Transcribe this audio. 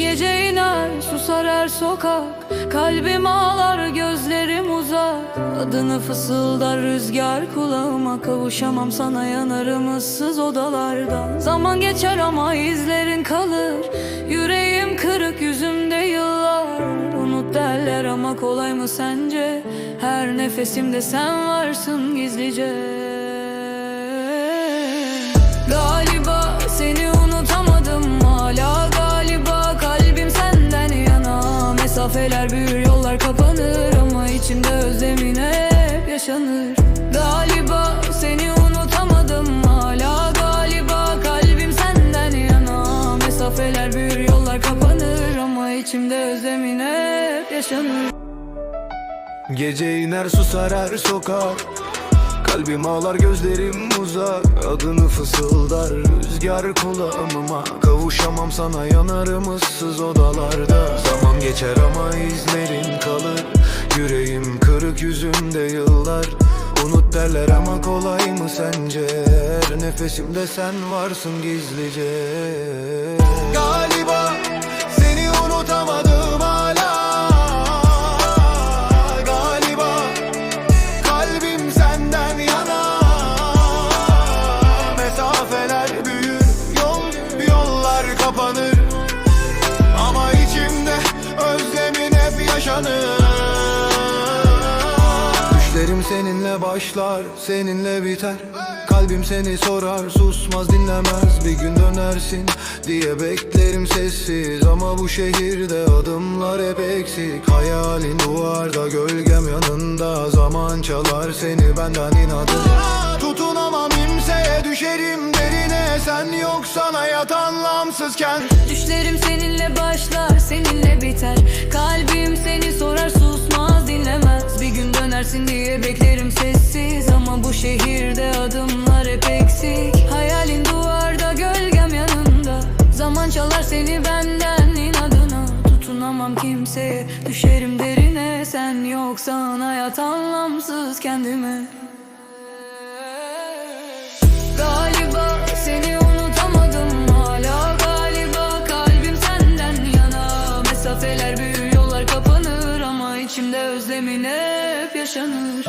Gece iner susar her sokak. Kalbim ağlar gözlerim uzak. Adını fısıldar rüzgar kulağıma Kavuşamam. Sana yanarım ıssız odalardan. Zaman geçer ama izlerin kalır. Yüreğim kırık yüzümde yıllar. Unut derler ama kolay mı sence? Her nefesimde sen varsın gizlice yaşanır. Galiba seni unutamadım hala galiba kalbim senden yana. Mesafeler büyür yollar kapanır ama içimde özlemin hep yaşanır. Gece iner susar her sokak. Kalbim ağlar gözlerim uzak. Adını fısıldar rüzgar kulağıma. Kavuşamam sana yanarım ıssız odalarda. Zaman geçer ama izlerin kalır yüzümde yıllar. Unut derler ama kolay mı sence? Her nefesimde sen varsın gizlice. Galiba Düşlerim seninle başlar seninle biter. Kalbim seni sorar susmaz dinlemez. Bir gün dönersin diye beklerim sessiz. Ama bu şehirde adımlar hep eksik. Hayalin duvarda gölgem yanında. Zaman çalar seni benden inadına. Tutunamam imseye düşerim derine. Sen yoksan hayat anlamsızken. Düşlerim seninle başlar, seninle biter. Kalbim seni sorar, dönersin diye beklerim sessiz. Ama bu şehirde adımlar hep eksik. Hayalin duvarda, gölgem yanında Zaman çalar seni benden inadına. Tutunamam kimseye, düşerim derine. Sen yoksan hayat anlamsız kendime. Galiba seni unutamadım hala galiba kalbim senden yana. Mesafeler büyür yollar kapanır ama içimde özlemin hep yaşanır